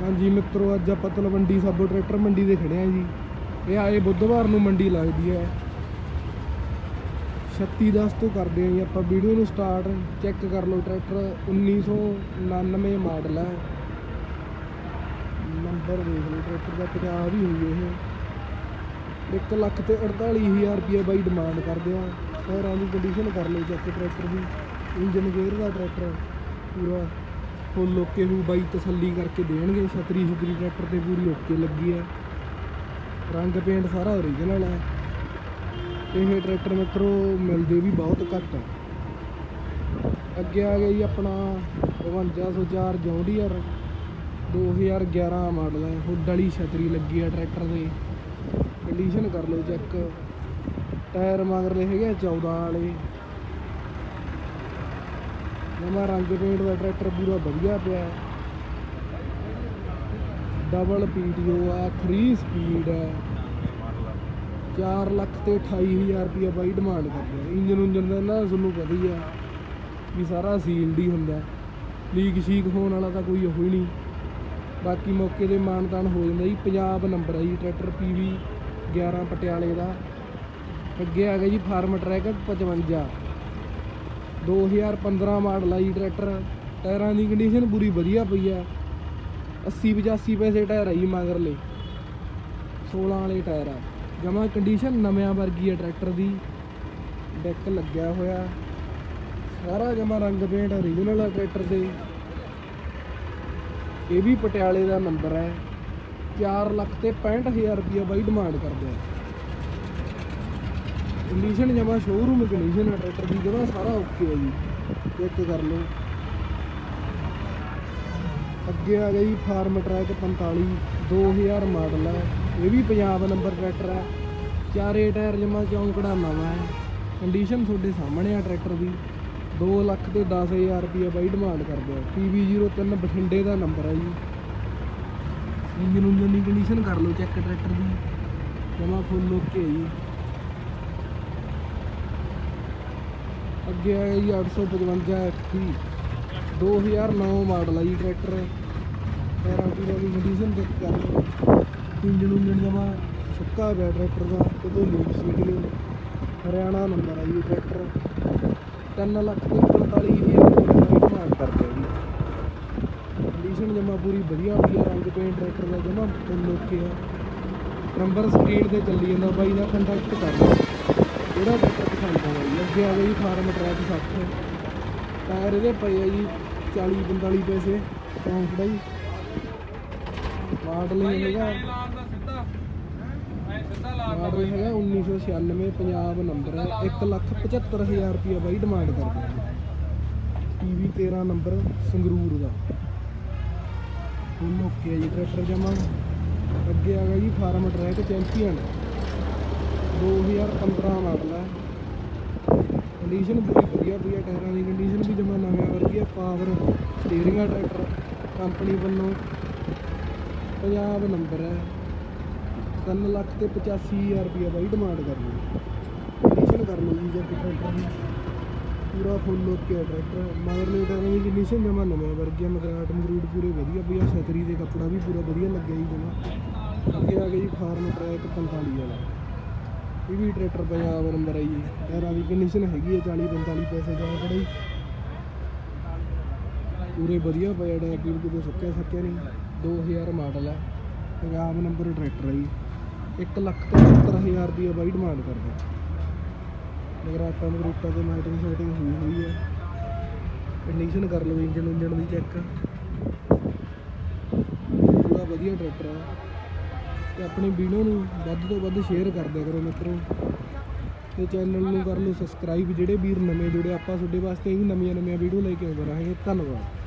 ਹਾਂਜੀ ਮਿੱਤਰੋ, ਅੱਜ ਆਪਾਂ ਤਲਵੰਡੀ ਸਾਬੋ ਟਰੈਕਟਰ ਮੰਡੀ ਦੇ ਖੜੇ ਆ ਜੀ। ਇਹ ਆਏ ਬੁੱਧਵਾਰ ਨੂੰ ਮੰਡੀ ਲੱਗਦੀ ਹੈ। 3610 ਤੋਂ ਕਰਦੇ ਆ ਜੀ ਆਪਾਂ ਵੀਡੀਓ ਨੂੰ ਸਟਾਰਟ ਚੈੱਕ ਕਰ ਲਓ ਟਰੈਕਟਰ 1999 ਮਾਡਲ ਹੈ। ਨੰਬਰ ਦੇਖ ਲਓ ਟਰੈਕਟਰ ਦਾ ਪੰਜਾਬ ਹੀ ਹੋਈ ਇਹ। 1 ਲੱਖ ਤੇ 48000 ਰੁਪਏ ਬਾਈ ਡਿਮਾਂਡ ਕਰਦੇ ਆ ਟਾਇਰਾਂ ਦੀ ਕੰਡੀਸ਼ਨ ਕਰ ਲਓ ਚੈੱਕ ਟਰੈਕਟਰ ਦੀ। ਇੰਜਨ ਗੇਅਰ ਦਾ ਟਰੈਕਟਰ ਪੂਰਾ। ਫੁੱਲ ਓਕੇ ਨੂੰ ਬਾਈ ਤਸੱਲੀ ਕਰਕੇ ਦੇਣਗੇ। ਛਤਰੀ ਛਤਰੀ ਟਰੈਕਟਰ ਤੇ ਪੂਰੀ ਓਕੇ ਲੱਗੀ ਹੈ ਰੰਗ ਪੇਂਟ ਸਾਰਾ ਓਰੀਜਨਲ ਹੈ ਇਹ ਟਰੈਕਟਰ ਮਿੱਤਰੋ ਮਿਲਦੇ ਵੀ ਬਹੁਤ ਘੱਟ ਹੈ ਅੱਗੇ ਆ ਗਿਆ ਜੀ ਆਪਣਾ 5204 ਜੌਂਡੀਅਰ। 2011 ਮਾਡਲ ਹੈ ਹੁੱਡ ਵਾਲੀ ਛਤਰੀ ਲੱਗੀ ਹੈ ਟਰੈਕਟਰ ਦੇ ਕੰਡੀਸ਼ਨ ਕਰ ਲਓ ਚੈੱਕ ਟਾਇਰ ਮਗਰਲੇ ਹੈਗੇ ਆ 14 ਵਾਲੇ। ਨਵਾਂ ਰੰਗ ਪੇਂਟ ਦਾ ਟਰੈਕਟਰ ਪੂਰਾ ਵਧੀਆ ਪਿਆ ਹੈ। ਡਬਲ ਪੀਟੀਓ ਆ 3 ਸਪੀਡ ਹੈ 4 ਲੱਖ ਤੇ 28000 ਰੁਪਏ ਬਾਈ ਡਿਮਾਂਡ ਕਰਦੇ ਆ ਇੰਜਨ ਉਂਜਨ ਦਾ ਨਾ ਤੁਹਾਨੂੰ ਪਤਾ ਹੀ ਆ ਵੀ ਸਾਰਾ ਸੀਲਡ ਹੀ ਹੁੰਦਾ। ਲੀਕ ਸ਼ੀਕ ਹੋਣ ਵਾਲਾ ਤਾਂ ਕੋਈ ਉਹ ਹੀ ਨਹੀਂ। ਬਾਕੀ ਮੌਕੇ ਦੇ ਮਾਨਤਾਨ ਹੋ ਜਾਂਦਾ ਜੀ। ਪੰਜਾਬ ਨੰਬਰ ਹੈ ਜੀ ਟਰੈਕਟਰ ਪੀਵੀ 11 ਪਟਿਆਲੇ ਦਾ। ਅੱਗੇ ਆ ਗਿਆ ਜੀ ਫਾਰਮ ਟਰੈਕ 55 2015 ਮਾਡਲ ਆ ਜੀ ਟਰੈਕਟਰ, ਟਾਇਰਾਂ ਦੀ ਕੰਡੀਸ਼ਨ ਪੂਰੀ ਵਧੀਆ ਪਈ ਆ। 80 85 ਪੈਸੇ ਟਾਇਰ ਆ ਜੀ ਮਗਰਲੇ। 16 ਵਾਲੇ ਟਾਇਰ ਆ। ਜਮਾ ਕੰਡੀਸ਼ਨ ਨਵਿਆਂ ਵਰਗੀ ਆ ਟਰੈਕਟਰ ਦੀ। ਡੈਕ ਲੱਗਿਆ ਹੋਇਆ। ਸਾਰਾ ਜਮਾ ਰੰਗ ਪੇਂਟ ਓਰੀਜਨਲ ਆ ਟਰੈਕਟਰ ਦੇ। ਇਹ ਵੀ ਪਟਿਆਲੇ ਦਾ ਨੰਬਰ ਹੈ 4 ਲੱਖ ਤੇ 65000 ਰੁਪਏ ਬਾਈ ਡਿਮਾਂਡ ਕਰਦੇ ਆ। ਕੰਡੀਸ਼ਨ ਜਮਾ ਸ਼ੋਰੂਮ ਕੰਡੀਸ਼ਨ ਹੈ ਟਰੈਕਟਰ ਦੀ ਜਮਾ ਸਾਰਾ ਓਕੇ ਹੈ ਜੀ। ਚੈੱਕ ਕਰ ਲਓ। ਅੱਗੇ ਆ ਗਿਆ ਜੀ ਫਾਰਮ ਟਰੈਕ 45 2000 ਮਾਡਲ ਹੈ ਇਹ ਵੀ ਪੰਜਾਬ ਨੰਬਰ ਟਰੈਕਟਰ ਹੈ ਚਾਰੇ ਟਾਇਰ ਜਮਾ ਚੌਂਕੜਾ ਨਵਾਂ ਹੈ ਕੰਡੀਸ਼ਨ ਤੁਹਾਡੇ ਸਾਹਮਣੇ ਆ ਟਰੈਕਟਰ ਦੀ। 2 ਲੱਖ ਤੇ 10000 ਰੁਪਏ ਬਾਈ ਡਿਮਾਂਡ ਕਰਦੇ ਆ। PV03 ਬਠਿੰਡੇ ਦਾ ਨੰਬਰ ਹੈ ਜੀ। ਇੰਜਨ ਉਂਜਨ ਦੀ ਕੰਡੀਸ਼ਨ ਕਰ ਲਓ ਚੈੱਕ ਟਰੈਕਟਰ ਦੀ। ਜਮਾ ਫੁੱਲ ਓਕੇ ਜੀ। ਅੱਗੇ ਆਇਆ ਜੀ 855 FT 2009 ਮਾਡਲ ਆ ਜੀ ਟਰੈਕਟਰ। ਟਾਇਰਾਂ ਟੂਰਾਂ ਦੀ ਕੰਡੀਸ਼ਨ ਚੈੱਕ ਕਰ ਲਓ। ਇੰਜਨ ਉਂਜਨ ਜਮਾ ਸੁੱਕਾ ਪਿਆ ਟਰੈਕਟਰ ਦਾ, ਕਿਤੋਂ ਲੀਕ ਸੀਟ ਹਰਿਆਣਾ ਨੰਬਰ ਆ ਜੀ ਟਰੈਕਟਰ। 3 ਲੱਖ ਤੇ 45000 ਰੁਪਏ ਦਾ ਕਰਦੇ ਜੀ। ਕੰਡੀਸ਼ਨ ਜਮਾ ਪੂਰੀ ਵਧੀਆ ਹੋਈ ਆ, ਰੰਗ ਪੇਂਟ ਟਰੈਕਟਰ ਦਾ ਜਮਾ ਫੁੱਲ ਓਕੇ ਆ। ਨੰਬਰ ਸਕਰੀਨ ਤੇ ਚੱਲੀ ਜਾਂਦਾ, ਬਾਈ ਦਾ ਕੰਟੈਕਟ ਕਰ ਲਓ। ਜਿਹੜਾ ਟਰੈਕਟਰ ਪਸੰਦ ਆਉਂਦਾ ਜੀ ਅੱਗੇ ਆ ਗਿਆ ਜੀ ਫਾਰਮ ਟਰੈਕ 60 ਟਾਇਰ ਇਹਦੇ ਪਏ ਆ ਜੀ 40 45 ਪੈਸੇ ਚੌਂਕੜਾ ਜੀ? ਮਾਡਲ ਹੈਗਾ। ਮਾਡਲ ਹੈਗਾ 1996 ਪੰਜਾਬ ਨੰਬਰ ਹੈ। 175000 ਰੁਪਏ ਬਾਈ ਡਿਮਾਂਡ ਕਰਦੇ ਆ ਟੀਵੀ 13 ਨੰਬਰ ਸੰਗਰੂਰ ਦਾ। ਫੁੱਲ ਓਕੇ ਜੀ ਟਰੈਕਟਰ ਜਮਾ। ਅੱਗੇ ਆ ਗਿਆ ਜੀ ਫਾਰਮ ਟਰੈਕ ਚੈਂਪੀਅਨ 2015 ਮਾਡਲ ਹੈ। ਕੰਡੀਸ਼ਨ ਪੂਰੀ ਵਧੀਆ ਪਈ ਹੈ, ਟਾਇਰਾਂ ਦੀ ਕੰਡੀਸ਼ਨ ਵੀ ਜਮਾ ਨਵਿਆਂ ਵਰਗੀ ਹੈ ਪਾਵਰ ਸਟੀਅਰਿੰਗ ਆ ਟਰੈਕਟਰ ਕੰਪਨੀ ਵੱਲੋਂ। ਪੰਜਾਬ ਨੰਬਰ ਹੈ। 3 ਲੱਖ ਤੇ 85000 ਰੁਪਏ ਬਾਈ ਡਿਮਾਂਡ ਕਰ ਲਈ ਕੰਡੀਸ਼ਨ ਕਰ ਲਓ ਜੀ ਜੇ ਟਰੈਕਟਰ ਦੀ ਪੂਰਾ ਫੁੱਲ ਓਕੇ ਹੈ ਟਰੈਕਟਰ ਮਗਰਲੇ ਟਾਇਰਾਂ ਦੀ ਕੰਡੀਸ਼ਨ ਜਮਾ ਨਵੇਂ ਵਰਗੀ ਹੈ ਮਗਰਾਟ ਮਗਰੂਟ ਪੂਰੇ ਵਧੀਆ ਪਈ ਆ ਛਤਰੀ ਦੇ ਕੱਪੜਾ ਵੀ ਪੂਰਾ ਵਧੀਆ ਲੱਗਿਆ ਜੀ ਜਮਾ। ਅੱਗੇ ਆ ਗਿਆ ਜੀ ਫਾਰਮ ਟਰੈਕ 45 ਵਾਲਾ। ਇਹ ਵੀ ਟਰੈਕਟਰ ਪੰਜਾਬ ਨੰਬਰ ਹੈ ਜੀ। ਟਾਇਰਾਂ ਦੀ ਕੰਡੀਸ਼ਨ ਹੈਗੀ ਹੈ 40 45 ਪੈਸੇ ਦਾ ਖੜਾ ਜੀ ਪੂਰੇ ਵਧੀਆ ਪਿਆ ਟਾਇਰ ਟੂਰ ਕਿਤੇ ਸੁੱਕਿਆ ਸੱਕਿਆ ਨਹੀਂ। 2000 ਮਾਡਲ ਹੈ ਪੰਜਾਬ ਨੰਬਰ ਟਰੈਕਟਰ ਹੈ ਜੀ। 1 ਲੱਖ ਤੇ 70000 ਰੁਪਏ ਬਾਈ ਡਿਮਾਂਡ ਕਰਦੇ। ਨਗਰਾਟਾਂ ਆਟਾ ਮਗਰੂਟਾ ਤੇ ਮਾਈਟਿੰਗ ਸ਼ਾਈਟਿੰਗ ਹੋਈ ਹੋਈ ਹੈ ਕੰਡੀਸ਼ਨ ਕਰ ਲਓ ਇੰਜਨ ਉਂਜਨ ਦੀ ਚੈੱਕ ਪੂਰਾ ਵਧੀਆ ਟਰੈਕਟਰ ਹੈ ਤੇ ਆਪਣੀ ਵੀਡੀਓ ਨੂੰ ਵੱਧ ਤੋਂ ਵੱਧ ਸ਼ੇਅਰ ਕਰ ਦਿਆ ਕਰੋ ਮਿੱਤਰੋ। ਤੇ ਚੈਨਲ ਨੂੰ ਕਰ ਲਓ ਸਬਸਕ੍ਰਾਈਬ ਜਿਹੜੇ ਵੀਰ ਨਵੇਂ ਜੁੜੇ, ਆਪਾਂ ਤੁਹਾਡੇ ਵਾਸਤੇ ਹੀ ਨਵੀਆਂ ਨਵੀਆਂ ਵੀਡੀਓ ਲੈ ਕੇ ਆਉਂਦੇ ਰਹਾਂਗੇ। ਧੰਨਵਾਦ।